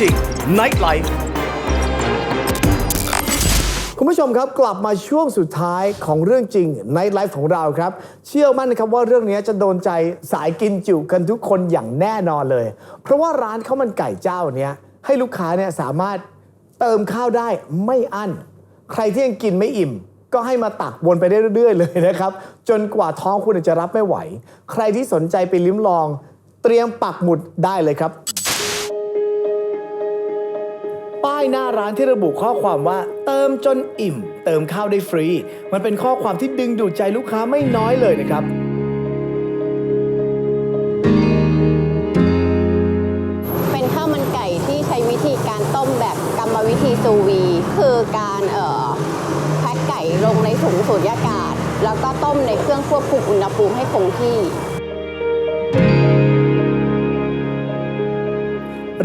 จริง Night Life คุณผู้ชมครับกลับมาช่วงสุดท้ายของเรื่องจริงในไลฟ์ของเราครับ เชื่อมั่นนะครับว่าเรื่องนี้จะโดนใจสายกินจุกันทุกคนอย่างแน่นอนเลย เพราะว่าร้านข้าวมันไก่เจ้าเนี้ยให้ลูกค้าเนี่ยสามารถเติมข้าวได้ไม่อั้น ใครที่ยังกินไม่อิ่มก็ให้มาตักวนไปได้เรื่อย ๆ เลยนะครับ จนกว่าท้องคุณจะรับไม่ไหว ใครที่สนใจไปลิ้มลอง เตรียมปักหมุดได้เลยครับ หน้าร้านที่ระบุข้อความว่า เติมจนอิ่ม เติมข้าวได้ฟรี มันเป็นข้อความที่ดึงดูดใจลูกค้าไม่น้อยเลยนะครับเป็นข้าวมันไก่ที่ใช้วิธีการต้มแบบกรรมวิธีซูวีคือการเอ่อแพ็คไก่ลงในถุงสูญญากาศ แล้วก็ต้มในเครื่องควบคุมอุณหภูมิให้คงที่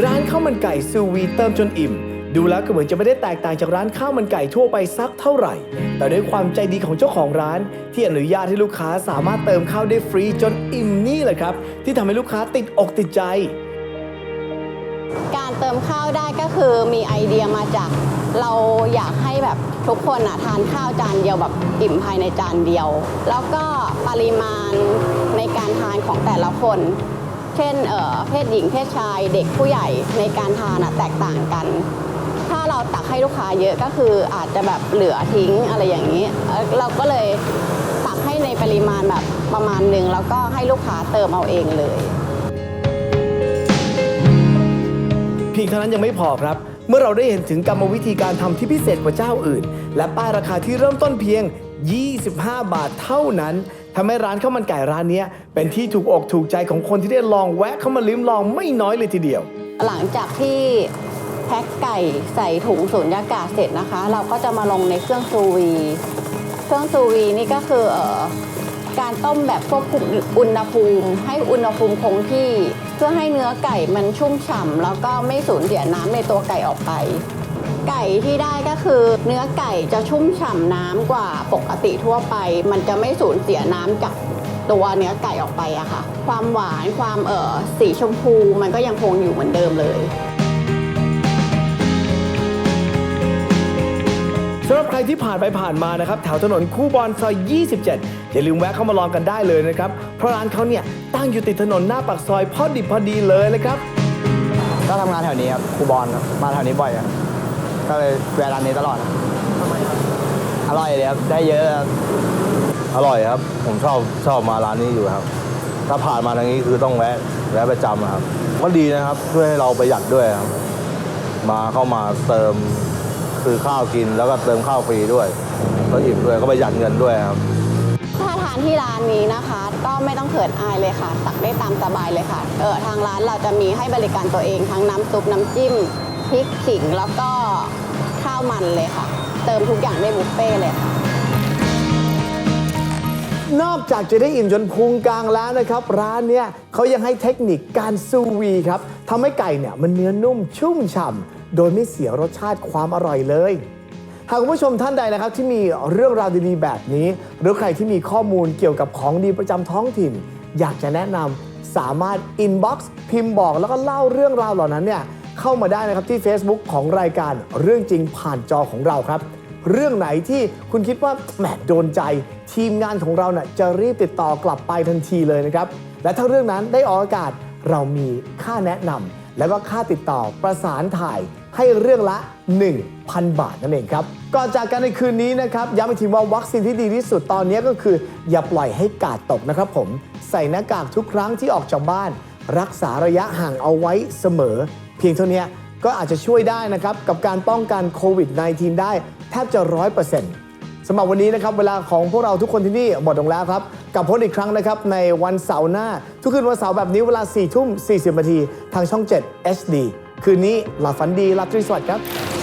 ร้านข้าวมันไก่ซูวีเติมจนอิ่ม ดูแล้วก็เหมือนจะไม่ได้แตกต่างจากร้านข้าวมันไก่ทั่วไปสักเท่าไหร่ แต่ด้วยความใจดีของเจ้าของร้าน ที่อนุญาตให้ลูกค้าสามารถเติมข้าวได้ฟรีจนอิ่มนี่แหละครับ ที่ทำให้ลูกค้าติดอกติดใจ การเติมข้าวได้ก็คือมีไอเดียมาจาก เราอยากให้แบบทุกคนอะทานข้าวจานเดียวแบบอิ่มภายในจานเดียว แล้วก็ปริมาณในการทานของแต่ละคนเช่นเอ่อเพศหญิงเพศชายเด็กผู้ใหญ่ในการทานอะแตกต่างกัน เราตักให้ลูกค้าเยอะก็คืออาจจะแบบเหลือทิ้งอะไรอย่างนี้เอ่อเราก็เลยตักให้ในปริมาณแบบประมาณหนึ่งแล้วก็ให้ลูกค้าเติมเอาเองเลยเพียงเท่านั้นยังไม่พอครับ เมื่อเราได้เห็นถึงกรรมวิธีการทำที่พิเศษกว่าเจ้าอื่น และป้ายราคาที่เริ่มต้นเพียง 25 บาทเท่านั้นทำให้ร้านข้าวมันไก่ร้านเนี้ยเป็นที่ถูกอกถูกใจของคนที่ได้ลองแวะเข้ามาลิ้มลองไม่น้อยเลยทีเดียว หลังจากที่ แพ็คไก่ใส่ถุงสูญญากาศเสร็จนะคะ เราก็จะมาลงในเครื่องซูวี เครื่องซูวีนี่ก็คือเอ่อการต้มแบบควบคุมอุณหภูมิ ให้อุณหภูมิคงที่ เพื่อให้เนื้อไก่มันชุ่มฉ่ำแล้วก็ไม่สูญเสียน้ำในตัวไก่ออกไป ไก่ที่ได้ก็คือเนื้อไก่จะชุ่มฉ่ำน้ำกว่าปกติทั่วไป มันจะไม่สูญเสียน้ำจากตัวเนื้อไก่ออกไปอะค่ะ ความหวานความเอ่อสีชมพูมันก็ยังคงอยู่เหมือนเดิมเลยำหรับใครที่ผ่านไปผ่านมานะครับแถวถนนคู่บอลซอย 27 อย่าลืมแวะเข้ามาลองกันได้เลยนะครับ เพราะร้านเขาเนี่ยตั้งอยู่ติดถนนหน้าปากซอยพอดิบพอดีเลยเลยครับ ก็ทำงานแถวนี้ครับครูบอลครับมาแถวนี้บ่อยครับก็เลยแวะร้านนี้ตลอดครับอร่อยเลยครับได้เยอะครับอร่อยครับ ผมชอบชอบมาร้านนี้อยู่ครับ ถ้าผ่านมาทางนี้คือต้องแวะแวะประจำครับ ก็ดีนะครับช่วยให้เราประหยัดด้วยครับ มาเข้ามาเติม คือข้าวกินแล้วก็เติมข้าวฟรีด้วย ก็อิ่มด้วยก็ประหยัดเงินด้วยครับ ถ้าทานที่ร้านนี้นะคะ ก็ไม่ต้องเขินอายเลยค่ะ ตักได้ตามสบายเลยค่ะเออทางร้านเราจะมีให้บริการตัวเองทั้งน้ำซุปน้ำจิ้มพริกขิงแล้วก็ข้าวมันเลยค่ะ เติมทุกอย่างได้บุฟเฟ่ต์เลยค่ะ นอกจากจะได้อิ่มจนพุงกลางแล้วนะครับ ร้านเนี่ยเขายังให้เทคนิคการซูวีครับทำให้ไก่เนี่ยมันเนื้อนุ่มชุ่มฉ่ำ โดยไม่เสียรสชาติความอร่อยเลย หากคุณผู้ชมท่านใดนะครับที่มีเรื่องราวดีๆแบบนี้ หรือใครที่มีข้อมูลเกี่ยวกับของดีประจำท้องถิ่น อยากจะแนะนำสามารถอินบ็อกซ์พิมพ์บอกแล้วก็เล่าเรื่องราวเหล่านั้นเนี่ยเข้ามาได้นะครับที่ Facebook ของรายการเรื่องจริงผ่านจอของเราครับ เรื่องไหนที่คุณคิดว่าแหมโดนใจ ทีมงานของเราเน่ยจะรีบติดต่อ กลับไปทันทีเลยนะครับ และถ้าเรื่องนั้นได้ออกอากาศเรามีค่าแนะนำ แล้วก็ค่าติดต่อประสานถ่ายให้เรื่องละ 1,000 บาทนั่นเองครับก่อนจากกันในคืนนี้นะครับย้ำอีกทีว่าวัคซีนที่ดีที่สุดตอนนี้ก็คือ อย่าปล่อยให้กาดตกนะครับผมใส่หน้ากากทุกครั้งที่ออกจากบ้าน รักษาระยะห่างเอาไว้เสมอ เพียงเท่านี้ก็อาจจะช่วยได้นะครับกับการป้องกันโควิด -19 ได้แทบจะร้อยเปอร์เซ็นต์ สำหรับวันนี้นะครับเวลาของพวกเราทุกคนที่นี่หมดลงแล้วครับกลับพบอีกครั้งนะครับในวันเสาร์หน้า ทุกคืนวันเสาร์แบบนี้เวลา4ทุ่ม40นาทีทางช่อง 7 HD คืนนี้หลับฝันดีราตรีสวัสดิ์ครับ